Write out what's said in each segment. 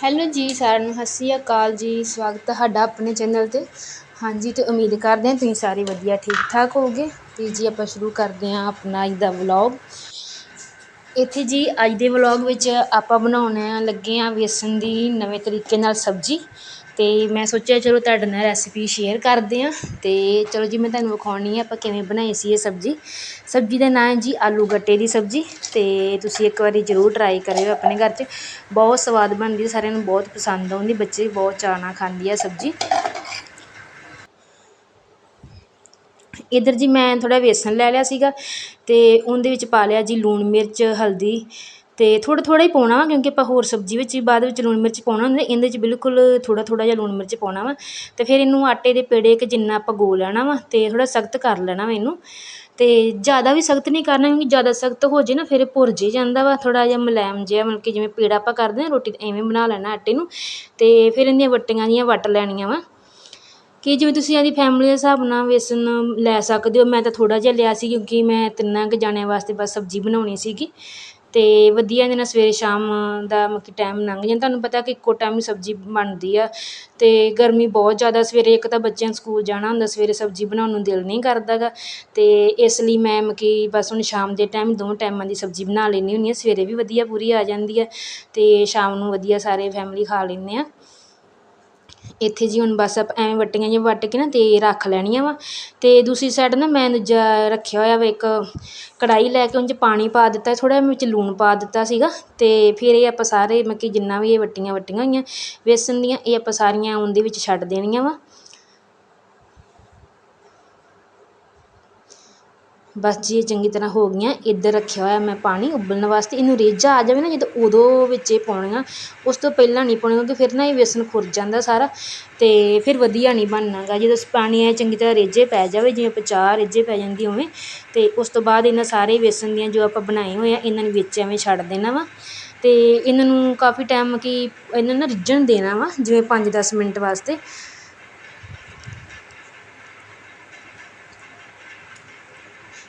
Hello ਜੀ, ਸਾਰਿਆਂ ਨੂੰ ਸਤਿ ਸ਼੍ਰੀ ਅਕਾਲ ਜੀ। ਸਵਾਗਤ ਤੁਹਾਡਾ ਆਪਣੇ ਚੈਨਲ 'ਤੇ। ਹਾਂਜੀ, ਤੇ ਉਮੀਦ ਕਰਦੇ ਹਾਂ ਤੁਸੀਂ ਸਾਰੇ ਵਧੀਆ ਠੀਕ ਠਾਕ ਹੋਗੇ ਤੇ ਜੀ, ਆਪਾਂ ਸ਼ੁਰੂ ਕਰਦੇ ਹਾਂ ਆਪਣਾ ਅੱਜ ਦਾ ਵਲੌਗ। ਇੱਥੇ ਜੀ, ਅੱਜ ਦੇ ਵਲੌਗ ਵਿੱਚ ਆਪਾਂ ਬਣਾਉਣੇ ਆ, ਲੱਗੇ ਹਾਂ ਵੇਸਣ ਦੀ ਨਵੇਂ ਤਰੀਕੇ ਨਾਲ ਸਬਜ਼ੀ। ਅਤੇ ਮੈਂ ਸੋਚਿਆ ਚਲੋ ਤੁਹਾਡੇ ਨਾਲ ਰੈਸਿਪੀ ਸ਼ੇਅਰ ਕਰਦੇ ਹਾਂ ਅਤੇ ਚਲੋ ਜੀ ਮੈਂ ਤੁਹਾਨੂੰ ਵਿਖਾਉਣੀ ਹਾਂ ਆਪਾਂ ਕਿਵੇਂ ਬਣਾਈ ਸੀ ਇਹ ਸਬਜ਼ੀ। ਸਬਜ਼ੀ ਦਾ ਨਾਂ ਹੈ ਜੀ ਆਲੂ ਗੱਟੇ ਦੀ ਸਬਜ਼ੀ ਅਤੇ ਤੁਸੀਂ ਇੱਕ ਵਾਰੀ ਜ਼ਰੂਰ ਟਰਾਈ ਕਰਿਓ ਆਪਣੇ ਘਰ 'ਚ। ਬਹੁਤ ਸਵਾਦ ਬਣਦੀ ਸਾਰਿਆਂ ਨੂੰ ਬਹੁਤ ਪਸੰਦ ਆਉਂਦੀ, ਬੱਚੇ ਵੀ ਬਹੁਤ ਚਾਅ ਨਾਲ ਖਾਂਦੀ ਆ ਸਬਜ਼ੀ। ਇੱਧਰ ਜੀ ਮੈਂ ਥੋੜ੍ਹਾ ਵੇਸਣ ਲੈ ਲਿਆ ਸੀਗਾ ਤੇ ਉਹਦੇ ਵਿੱਚ ਪਾ ਲਿਆ ਜੀ ਲੂਣ ਮਿਰਚ, ਹਲਦੀ ਅਤੇ ਥੋੜ੍ਹਾ ਥੋੜ੍ਹਾ ਹੀ ਪਾਉਣਾ ਵਾ, ਕਿਉਂਕਿ ਆਪਾਂ ਹੋਰ ਸਬਜ਼ੀ ਵਿੱਚ ਵੀ ਬਾਅਦ ਵਿੱਚ ਲੂਣ ਮਿਰਚ ਪਾਉਣਾ ਹੁੰਦਾ, ਇਹਦੇ 'ਚ ਬਿਲਕੁਲ ਥੋੜ੍ਹਾ ਥੋੜ੍ਹਾ ਜਿਹਾ ਲੂਣ ਮਿਰਚ ਪਾਉਣਾ ਵਾ। ਅਤੇ ਫਿਰ ਇਹਨੂੰ ਆਟੇ ਦੇ ਪੇੜੇ ਕਿ ਜਿੰਨਾ ਆਪਾਂ ਗੋ ਲੈਣਾ ਵਾ ਅਤੇ ਥੋੜ੍ਹਾ ਸਖਤ ਕਰ ਲੈਣਾ ਵਾ ਇਹਨੂੰ। ਅਤੇ ਜ਼ਿਆਦਾ ਵੀ ਸਖਤ ਨਹੀਂ ਕਰਨਾ, ਕਿਉਂਕਿ ਜ਼ਿਆਦਾ ਸਖਤ ਹੋ ਜੇ ਨਾ, ਫਿਰ ਭੁਰ ਜੇ ਜਾਂਦਾ ਵਾ, ਥੋੜ੍ਹਾ ਜਿਹਾ ਮੁਲਾਇਮ ਜਿਹਾ, ਮਤਲਬ ਕਿ ਜਿਵੇਂ ਪੇੜਾ ਆਪਾਂ ਕਰਦੇ ਹਾਂ, ਰੋਟੀ ਐਵੇਂ ਬਣਾ ਲੈਣਾ ਆਟੇ ਨੂੰ। ਅਤੇ ਫਿਰ ਇਹਦੀਆਂ ਵੱਟੀਆਂ ਜਿਹੀਆਂ ਵੱਟ ਲੈਣੀਆਂ ਵਾ। ਕਿ ਜਿਵੇਂ ਤੁਸੀਂ ਆਪਦੀ ਫੈਮਿਲੀ ਦੇ ਹਿਸਾਬ ਨਾਲ ਵੇਸਣ ਲੈ ਸਕਦੇ ਹੋ, ਮੈਂ ਤਾਂ ਥੋੜ੍ਹਾ ਜਿਹਾ ਲਿਆ ਸੀ, ਕਿਉਂਕਿ ਮੈਂ ਤਿੰਨਾਂ ਕੁ ਜਾਣਿਆਂ ਵਾਸਤੇ ਬਸ ਸਬਜ਼ੀ ਬਣਾਉਣੀ ਸੀਗੀ। ਅਤੇ ਵਧੀਆ ਇਹਦੇ ਨਾਲ ਸਵੇਰੇ ਸ਼ਾਮ ਦਾ ਮਤਲਬ ਕਿ ਟਾਈਮ ਲੰਘ ਜਾਂਦਾ। ਤੁਹਾਨੂੰ ਪਤਾ ਕਿ ਇੱਕੋ ਟਾਈਮ ਸਬਜ਼ੀ ਬਣਦੀ ਆ ਅਤੇ ਗਰਮੀ ਬਹੁਤ ਜ਼ਿਆਦਾ। ਸਵੇਰੇ ਇੱਕ ਤਾਂ ਬੱਚਿਆਂ ਨੂੰ ਸਕੂਲ ਜਾਣਾ ਹੁੰਦਾ, ਸਵੇਰੇ ਸਬਜ਼ੀ ਬਣਾਉਣ ਨੂੰ ਦਿਲ ਨਹੀਂ ਕਰਦਾ ਗਾ ਅਤੇ ਇਸ ਲਈ ਮੈਂ ਮਤਲਬ ਕਿ ਬਸ ਹੁਣ ਸ਼ਾਮ ਦੇ ਟਾਈਮ ਦੋ ਟਾਈਮਾਂ ਦੀ ਸਬਜ਼ੀ ਬਣਾ ਲੈਂਦੀ ਹੁੰਦੀ ਹਾਂ। ਸਵੇਰੇ ਵੀ ਵਧੀਆ ਪੂਰੀ ਆ ਜਾਂਦੀ ਹੈ ਅਤੇ ਸ਼ਾਮ ਨੂੰ ਵਧੀਆ ਸਾਰੇ ਫੈਮਿਲੀ ਖਾ ਲੈਂਦੇ ਹਾਂ। ਇੱਥੇ ਜੀ ਹੁਣ ਬਸ ਆਪਾਂ ਐਵੇਂ ਵੱਟੀਆਂ ਜਿਹੀਆਂ ਵੱਟ ਕੇ ਨਾ ਅਤੇ ਰੱਖ ਲੈਣੀਆਂ ਵਾ। ਅਤੇ ਦੂਸਰੀ ਸਾਈਡ ਨਾ ਮੈਂ ਦੂਜਾ ਰੱਖਿਆ ਹੋਇਆ ਵਾ ਇੱਕ ਕੜਾਹੀ ਲੈ ਕੇ ਉਹ 'ਚ ਪਾਣੀ ਪਾ ਦਿੱਤਾ, ਥੋੜ੍ਹਾ ਜਿਹਾ ਵਿੱਚ ਲੂਣ ਪਾ ਦਿੱਤਾ ਸੀਗਾ। ਅਤੇ ਫਿਰ ਇਹ ਆਪਾਂ ਸਾਰੇ ਮਤਲਬ ਕਿ ਜਿੰਨਾ ਵੀ ਇਹ ਵੱਟੀਆਂ ਵੱਟੀਆਂ ਹੋਈਆਂ, ਵੇਸਣ ਦੀਆਂ ਇਹ ਆਪਾਂ ਸਾਰੀਆਂ ਉਹਦੇ ਵਿੱਚ ਛੱਡ ਦੇਣੀਆਂ ਵਾ। ਬਸ ਜੀ ਇਹ ਚੰਗੀ ਤਰ੍ਹਾਂ ਹੋ ਗਈਆਂ, ਇੱਧਰ ਰੱਖਿਆ ਹੋਇਆ ਮੈਂ ਪਾਣੀ ਉਬਲਣ ਵਾਸਤੇ, ਇਹਨੂੰ ਰੇਜਾ ਆ ਜਾਵੇ ਨਾ ਜਦੋਂ ਉਦੋਂ ਵਿੱਚ ਇਹ ਪਾਉਣੀਆਂ ਉਸ ਤੋਂ ਪਹਿਲਾਂ ਨਹੀਂ ਪਾਉਣੀਆਂ ਕਿਉਂਕਿ ਫਿਰ ਨਾ ਇਹ ਵੇਸਣ ਖੁਰ ਜਾਂਦਾ ਸਾਰਾ ਅਤੇ ਫਿਰ ਵਧੀਆ ਨਹੀਂ ਬਣਨਾ ਗਾ ਜਦੋਂ ਪਾਣੀ ਐ ਚੰਗੀ ਤਰ੍ਹਾਂ ਰੇਜੇ ਪੈ ਜਾਵੇ, ਜਿਵੇਂ ਆਪਾਂ ਚਾਹ ਰੇਜੇ ਪੈ ਜਾਂਦੀ ਉਵੇਂ ਅਤੇ ਉਸ ਤੋਂ ਬਾਅਦ ਇਹਨਾਂ ਸਾਰੇ ਵੇਸਣ ਦੀਆਂ ਜੋ ਆਪਾਂ ਬਣਾਏ ਹੋਏ ਆ, ਇਹਨਾਂ ਨੂੰ ਵਿੱਚ ਐਵੇਂ ਛੱਡ ਦੇਣਾ ਵਾ ਅਤੇ ਇਹਨਾਂ ਨੂੰ ਕਾਫੀ ਟਾਈਮ ਕਿ ਇਹਨਾਂ ਨੂੰ ਰਿੱਝਣ ਦੇਣਾ ਵਾ, ਜਿਵੇਂ ਪੰਜ ਦਸ ਮਿੰਟ ਵਾਸਤੇ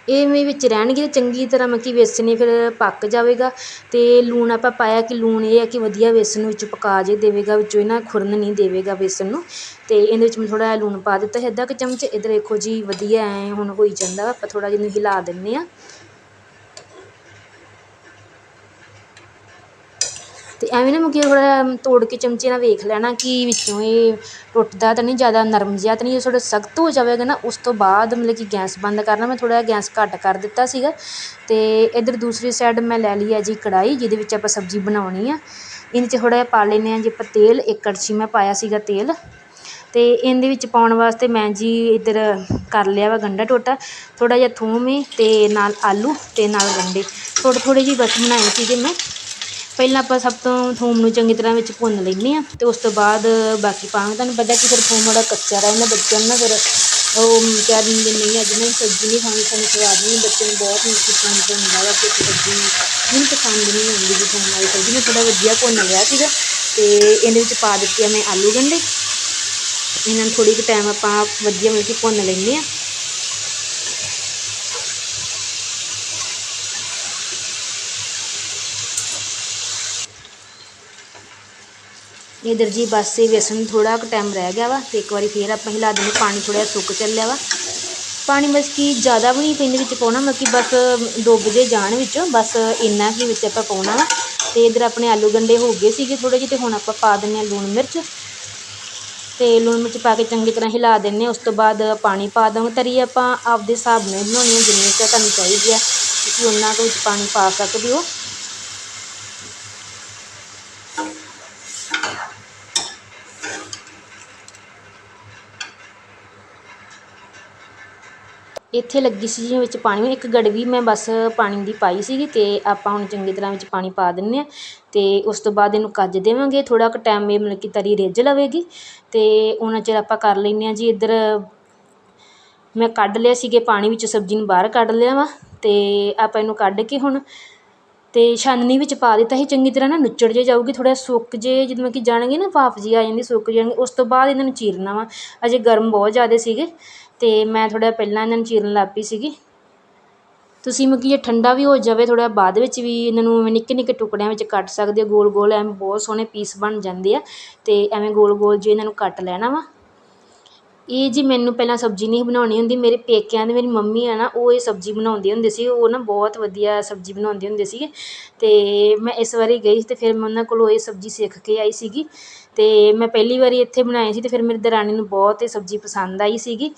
ਇਵੇਂ ਵਿੱਚ ਰਹਿਣਗੇ, ਚੰਗੀ ਤਰ੍ਹਾਂ ਮਤਲਬ ਕਿ ਵੇਸਣ ਫਿਰ ਪੱਕ ਜਾਵੇਗਾ ਅਤੇ ਲੂਣ ਆਪਾਂ ਪਾਇਆ ਕਿ ਲੂਣ ਇਹ ਹੈ ਕਿ ਵਧੀਆ ਵੇਸਣ ਵਿੱਚ ਪਕਾ ਜੇ, ਦੇਵੇਗਾ ਵਿੱਚੋਂ ਇਹ ਨਾ ਖੁਰਨ ਨਹੀਂ ਦੇਵੇਗਾ ਵੇਸਣ ਨੂੰ ਅਤੇ ਇਹਦੇ ਵਿੱਚ ਮੈਂ ਥੋੜ੍ਹਾ ਜਿਹਾ ਲੂਣ ਪਾ ਦਿੱਤਾ ਸੀ ਅੱਧਾ ਕੁ ਚਮਚ, ਇੱਧਰ ਦੇਖੋ ਜੀ ਵਧੀਆ ਐਂ ਹੁਣ ਹੋਈ ਜਾਂਦਾ ਆਪਾਂ ਥੋੜ੍ਹਾ ਜਿਹਾ ਇਹਨੂੰ ਹਿਲਾ ਦਿੰਦੇ ਹਾਂ। ਅਤੇ ਐਵੇਂ ਨਾ ਮਤਲਬ ਕਿ ਥੋੜ੍ਹਾ ਜਿਹਾ ਤੋੜ ਕੇ ਚਮਚੇ ਨਾਲ ਵੇਖ ਲੈਣਾ ਕਿ ਵਿੱਚੋਂ ਇਹ ਟੁੱਟਦਾ ਤਾਂ ਨਹੀਂ, ਜ਼ਿਆਦਾ ਨਰਮ ਜਿਹਾ ਤਾਂ ਨਹੀਂ ਜੇ ਥੋੜ੍ਹਾ ਸਖਤ ਹੋ ਜਾਵੇਗਾ ਨਾ, ਉਸ ਤੋਂ ਬਾਅਦ ਮਤਲਬ ਕਿ ਗੈਸ ਬੰਦ ਕਰਨਾ, ਮੈਂ ਥੋੜ੍ਹਾ ਜਿਹਾ ਗੈਸ ਘੱਟ ਕਰ ਦਿੱਤਾ ਸੀਗਾ ਅਤੇ ਇੱਧਰ ਦੂਸਰੀ ਸਾਈਡ ਮੈਂ ਲੈ ਲਈ ਹੈ ਜੀ ਕੜਾਹੀ, ਜਿਹਦੇ ਵਿੱਚ ਆਪਾਂ ਸਬਜ਼ੀ ਬਣਾਉਣੀ ਆ। ਇਹਦੇ 'ਚ ਥੋੜ੍ਹਾ ਜਿਹਾ ਪਾ ਲੈਂਦੇ ਹਾਂ ਜੀ ਆਪਾਂ ਤੇਲ, ਇੱਕ ਕੜਛੀ ਮੈਂ ਪਾਇਆ ਸੀਗਾ ਤੇਲ। ਅਤੇ ਇਹਦੇ ਵਿੱਚ ਪਾਉਣ ਵਾਸਤੇ ਮੈਂ ਜੀ ਇੱਧਰ ਕਰ ਲਿਆ ਵਾ ਗੰਢਾ ਟੋਟਾ, ਥੋੜ੍ਹਾ ਜਿਹਾ ਥੂਮ ਹੈ ਅਤੇ ਨਾਲ ਆਲੂ ਅਤੇ ਨਾਲ ਗੰਢੇ। ਥੋੜ੍ਹੇ ਥੋੜ੍ਹੇ ਜਿਹੇ ਬਸ ਬਣਾਏ ਸੀਗੇ ਮੈਂ। ਪਹਿਲਾਂ ਆਪਾਂ ਸਭ ਤੋਂ ਥੋਮ ਨੂੰ ਚੰਗੀ ਤਰ੍ਹਾਂ ਵਿੱਚ ਭੁੰਨ ਲੈਂਦੇ ਹਾਂ ਅਤੇ ਉਸ ਤੋਂ ਬਾਅਦ ਬਾਕੀ ਪਾਵਾਂਗੇ। ਤੁਹਾਨੂੰ ਪਤਾ ਕਿ ਫਿਰ ਥੋਮ ਬੜਾ ਕੱਚਾ ਰਹਿੰਦਾ ਬੱਚਿਆਂ ਨੂੰ ਨਾ, ਫਿਰ ਉਹ ਕਹਿ ਦਿੰਦੇ ਨਹੀਂ ਅੱਜ ਨਹੀਂ ਸਬਜ਼ੀ ਨਹੀਂ ਖਾਣੀ, ਸਾਨੂੰ ਸਵਾਦ ਨਹੀਂ ਬੱਚੇ ਨੂੰ ਬਹੁਤ ਪਸੰਦ ਹੁੰਦਾ ਵਾ ਕਿ ਸਬਜ਼ੀ ਮੈਨੂੰ ਪਸੰਦ ਨਹੀਂ ਆਉਂਦੀ ਜੀ ਥੋਮ ਵਾਲੀ ਸਬਜ਼ੀ। ਮੈਂ ਥੋੜ੍ਹਾ ਵਧੀਆ ਭੁੰਨ ਲਿਆ ਸੀਗਾ ਅਤੇ ਇਹਦੇ ਵਿੱਚ ਪਾ ਦਿੱਤੇ ਆ ਮੈਂ ਆਲੂ ਗੰਢੇ। ਇਹਨਾਂ ਨੂੰ ਥੋੜ੍ਹੀ ਕੁ ਟਾਈਮ ਆਪਾਂ ਵਧੀਆ ਮਤਲਬ ਕਿ ਭੁੰਨ ਲੈਂਦੇ ਹਾਂ। ਇੱਧਰ ਜੀ ਬਸ ਇਹ ਵੇਸਣ ਥੋੜ੍ਹਾ ਕੁ ਟਾਈਮ ਰਹਿ ਗਿਆ ਵਾ ਅਤੇ ਇੱਕ ਵਾਰੀ ਫਿਰ ਆਪਾਂ ਹਿਲਾ ਦਿੰਦੇ ਪਾਣੀ ਥੋੜ੍ਹਾ ਜਿਹਾ ਸੁੱਕ ਚੱਲਿਆ ਵਾ। ਪਾਣੀ ਮਤਲਬ ਕਿ ਜ਼ਿਆਦਾ ਵੀ ਨਹੀਂ ਪੈਂਦੇ ਵਿੱਚ ਪਾਉਣਾ, ਮਤਲਬ ਕਿ ਬਸ ਡੁੱਬ ਜੇ ਜਾਣ ਵਿੱਚੋਂ ਬਸ ਇੰਨਾ ਹੀ ਵਿੱਚ ਆਪਾਂ ਪਾਉਣਾ ਵਾ। ਅਤੇ ਇੱਧਰ ਆਪਣੇ ਆਲੂ ਗੰਡੇ ਹੋ ਗਏ ਸੀਗੇ ਥੋੜ੍ਹੇ ਜਿਹੇ ਅਤੇ ਹੁਣ ਆਪਾਂ ਪਾ ਦਿੰਦੇ ਹਾਂ ਲੂਣ ਮਿਰਚ। ਅਤੇ ਲੂਣ ਮਿਰਚ ਪਾ ਕੇ ਚੰਗੀ ਤਰ੍ਹਾਂ ਹਿਲਾ ਦਿੰਦੇ ਉਸ ਤੋਂ ਬਾਅਦ ਪਾਣੀ ਪਾ ਦਾਂਗੇ ਤਰੀ ਆਪਾਂ ਆਪਦੇ ਹਿਸਾਬ ਨਾਲ ਬਣਾਉਣੀ ਹੈ ਜਿੰਨੀ ਕੁ ਤੁਹਾਨੂੰ ਚਾਹੀਦੀ ਆ। ਤੁਸੀਂ ਉਹਨਾਂ ਕੁ ਵਿੱਚ ਪਾਣੀ ਪਾ ਸਕਦੇ ਹੋ। ਇੱਥੇ ਲੱਗੀ ਸੀ ਜੀ, ਵਿੱਚ ਪਾਣੀ। ਇੱਕ ਗੜਵੀ ਮੈਂ ਬਸ ਪਾਣੀ ਦੀ ਪਾਈ ਸੀਗੀ ਅਤੇ ਆਪਾਂ ਹੁਣ ਚੰਗੀ ਤਰ੍ਹਾਂ ਵਿੱਚ ਪਾਣੀ ਪਾ ਦਿੰਦੇ ਹਾਂ ਅਤੇ ਉਸ ਤੋਂ ਬਾਅਦ ਇਹਨੂੰ ਕੱਜ ਦੇਵਾਂਗੇ। ਥੋੜ੍ਹਾ ਕੁ ਟਾਈਮ ਇਹ ਮਤਲਬ ਕਿ ਤਰੀ ਰਿੱਝ ਲਵੇਗੀ ਅਤੇ ਉਹਨਾਂ ਚਿਰ ਆਪਾਂ ਕਰ ਲੈਂਦੇ ਹਾਂ ਜੀ। ਇੱਧਰ ਮੈਂ ਕੱਢ ਲਿਆ ਸੀਗੇ ਪਾਣੀ ਵਿੱਚ, ਸਬਜ਼ੀ ਨੂੰ ਬਾਹਰ ਕੱਢ ਲਿਆ ਵਾ ਅਤੇ ਆਪਾਂ ਇਹਨੂੰ ਕੱਢ ਕੇ ਹੁਣ ਅਤੇ ਛਾਨਣੀ ਵਿੱਚ ਪਾ ਦਿੱਤਾ ਸੀ। ਚੰਗੀ ਤਰ੍ਹਾਂ ਨਾ ਨੁੱਚੜ ਜੇ ਜਾਊਗੀ, ਥੋੜ੍ਹਾ ਸੁੱਕ ਜੇ ਜਿਵੇਂ ਕਿ ਜਾਣਗੇ ਨਾ ਭਾਫ ਜੀ ਆ ਜਾਂਦੀ, ਸੁੱਕ ਜਾਣਗੇ। ਉਸ ਤੋਂ ਬਾਅਦ ਇਹਨਾਂ ਨੂੰ ਚੀਰਨਾ ਵਾ। ਅਜੇ ਗਰਮ ਬਹੁਤ ਜ਼ਿਆਦਾ ਸੀਗੇ। ਅਤੇ ਮੈਂ ਥੋੜ੍ਹਾ ਪਹਿਲਾਂ ਇਹਨਾਂ ਨੂੰ ਚੀਰਨ ਲੱਗ ਪਈ ਸੀਗੀ। ਤੁਸੀਂ ਮਤਲਬ ਕਿ ਇਹ ਠੰਡਾ ਵੀ ਹੋ ਜਾਵੇ, ਥੋੜ੍ਹਾ ਬਾਅਦ ਵਿੱਚ ਵੀ ਇਹਨਾਂ ਨੂੰ ਨਿੱਕੇ ਨਿੱਕੇ ਟੁਕੜਿਆਂ ਵਿੱਚ ਕੱਟ ਸਕਦੇ ਹੋ। ਗੋਲ ਗੋਲ ਐਵੇਂ ਬਹੁਤ ਸੋਹਣੇ ਪੀਸ ਬਣ ਜਾਂਦੇ ਆ ਅਤੇ ਐਵੇਂ ਗੋਲ ਗੋਲ ਜੇ ਇਹਨਾਂ ਨੂੰ ਕੱਟ ਲੈਣਾ ਵਾ। ਇਹ ਜੀ ਮੈਨੂੰ ਪਹਿਲਾਂ ਸਬਜ਼ੀ ਨਹੀਂ ਬਣਾਉਣੀ ਹੁੰਦੀ, ਮੇਰੇ ਪੇਕਿਆਂ ਦੇ ਮੇਰੀ ਮੰਮੀ ਆ ਨਾ, ਉਹ ਇਹ ਸਬਜ਼ੀ ਬਣਾਉਂਦੇ ਹੁੰਦੇ ਸੀ। ਉਹ ਨਾ ਬਹੁਤ ਵਧੀਆ ਸਬਜ਼ੀ ਬਣਾਉਂਦੇ ਹੁੰਦੇ ਸੀਗੇ। ਅਤੇ ਮੈਂ ਇਸ ਵਾਰੀ ਗਈ ਅਤੇ ਫਿਰ ਮੈਂ ਉਹਨਾਂ ਕੋਲੋਂ ਇਹ ਸਬਜ਼ੀ ਸਿੱਖ ਕੇ ਆਈ ਸੀਗੀ। ਅਤੇ ਮੈਂ ਪਹਿਲੀ ਵਾਰੀ ਇੱਥੇ ਬਣਾਈ ਸੀ ਅਤੇ ਫਿਰ ਮੇਰੀ ਦਰਾਣੀ ਨੂੰ ਬਹੁਤ ਇਹ ਸਬਜ਼ੀ ਪਸੰਦ ਆਈ ਸੀਗੀ।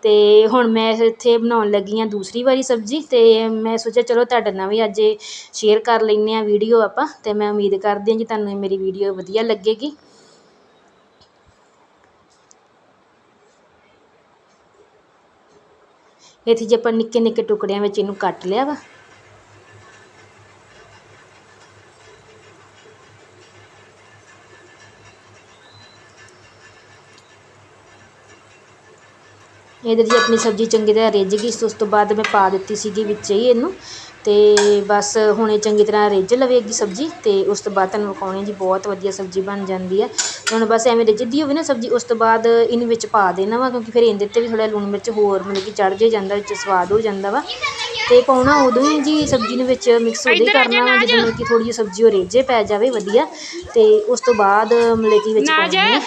ਅਤੇ ਹੁਣ ਮੈਂ ਇੱਥੇ ਬਣਾਉਣ ਲੱਗੀ ਹਾਂ ਦੂਸਰੀ ਵਾਰੀ ਸਬਜ਼ੀ ਅਤੇ ਮੈਂ ਸੋਚਿਆ ਚਲੋ ਤੁਹਾਡੇ ਨਾਲ ਵੀ ਅੱਜ ਸ਼ੇਅਰ ਕਰ ਲੈਂਦੇ ਹਾਂ ਵੀਡੀਓ ਆਪਾਂ ਅਤੇ ਮੈਂ ਉਮੀਦ ਕਰਦੀ ਹਾਂ ਕਿ ਤੁਹਾਨੂੰ ਮੇਰੀ ਵੀਡੀਓ ਵਧੀਆ ਲੱਗੇਗੀ। ਇੱਥੇ ਜੇ ਆਪਾਂ ਨਿੱਕੇ ਨਿੱਕੇ ਟੁਕੜਿਆਂ ਵਿੱਚ ਇਹਨੂੰ ਕੱਟ ਲਿਆ ਵਾ। ਇਧਰ ਜੀ ਆਪਣੀ ਸਬਜ਼ੀ ਚੰਗੀ ਤਰ੍ਹਾਂ ਰਿੱਝ ਗਈ ਉਸ ਤੋਂ ਬਾਅਦ ਮੈਂ ਪਾ ਦਿੱਤੀ ਸੀਗੀ ਵਿੱਚ ਹੀ ਇਹਨੂੰ ਅਤੇ ਬਸ ਹੁਣ ਇਹ ਚੰਗੀ ਤਰ੍ਹਾਂ ਰਿੱਝ ਲਵੇਗੀ ਸਬਜ਼ੀ ਅਤੇ ਉਸ ਤੋਂ ਬਾਅਦ ਤੁਹਾਨੂੰ ਵਿਖਾਉਣੀ ਜੀ ਬਹੁਤ ਵਧੀਆ ਸਬਜ਼ੀ ਬਣ ਜਾਂਦੀ ਹੈ। ਹੁਣ ਬਸ ਐਵੇਂ ਰਿੱਝਦੀ ਹੋਵੇ ਨਾ ਸਬਜ਼ੀ ਉਸ ਤੋਂ ਬਾਅਦ ਇਹਨੂੰ ਵਿੱਚ ਪਾ ਦੇਣਾ ਵਾ ਕਿਉਂਕਿ ਫਿਰ ਇਹਦੇ 'ਤੇ ਵੀ ਥੋੜ੍ਹਾ ਲੂਣ ਮਿਰਚ ਹੋਰ ਮਤਲਬ ਕਿ ਚੜ੍ਹ ਜੇ ਜਾਂਦਾ ਵਿੱਚ ਸਵਾਦ ਹੋ ਜਾਂਦਾ ਵਾ। ਅਤੇ ਪਾਉਣਾ ਉਦੋਂ ਹੀ ਜੀ ਸਬਜ਼ੀ ਨੂੰ ਵਿੱਚ ਮਿਕਸ ਉਦੋਂ ਹੀ ਕਰਨਾ ਵਾ ਜਦੋਂ ਮਤਲਬ ਕਿ ਥੋੜ੍ਹੀ ਜਿਹੀ ਸਬਜ਼ੀ ਉਹ ਰੇਝੇ ਪੈ ਜਾਵੇ ਵਧੀਆ। ਅਤੇ ਉਸ ਤੋਂ ਬਾਅਦ ਮਤਲਬ ਕਿ ਵਿੱਚ ਪਾਉਣੀ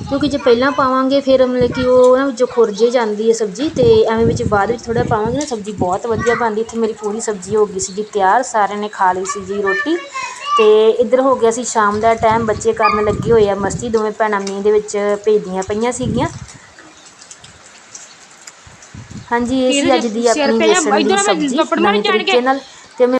ਕਿਉਂਕਿ ਜੇ ਪਹਿਲਾਂ ਪਾਵਾਂਗੇ ਫਿਰ ਮਤਲਬ ਕਿ ਉਹ ਨਾ ਵਿੱਚੋਂ ਖੁਰ ਜੇ ਜਾਂਦੀ ਹੈ ਸਬਜ਼ੀ ਅਤੇ ਐਵੇਂ ਵਿੱਚ ਬਾਅਦ ਵਿੱਚ ਥੋੜ੍ਹਾ ਪਾਵਾਂਗੇ ਨਾ ਸਬਜ਼ੀ ਬਹੁਤ ਵਧੀਆ ਬਣਦੀ ਇੱਥੇ ਮੇਰੀ ਪੂਰੀ ਸਬਜ਼ੀ ਹੋ ਗਈ ਸੀਗੀ ਤਿਆਰ ਸਾਰਿਆਂ ਨੇ ਖਾ ਲਈ ਸੀ ਜੀ ਰੋਟੀ ਅਤੇ ਇੱਧਰ ਹੋ ਗਿਆ ਸੀ ਸ਼ਾਮ ਦਾ ਟਾਈਮ ਬੱਚੇ ਕਰਨ ਲੱਗੇ ਹੋਏ ਆ ਮਸਤੀ ਦੋਵੇਂ ਭੈਣਾਂ ਮੀਂਹ ਦੇ ਵਿੱਚ ਭੇਜਦੀਆਂ ਪਈਆਂ ਸੀਗੀਆਂ। ਹਾਂਜੀ ਇਹ ਸੀ ਅੱਜ ਦੀ ਆਪਣੀ ਬੇਸਣ ਦੀ ਸਬਜ਼ੀ ਨਵੇਂ ਤਰੀਕੇ ਨਾਲ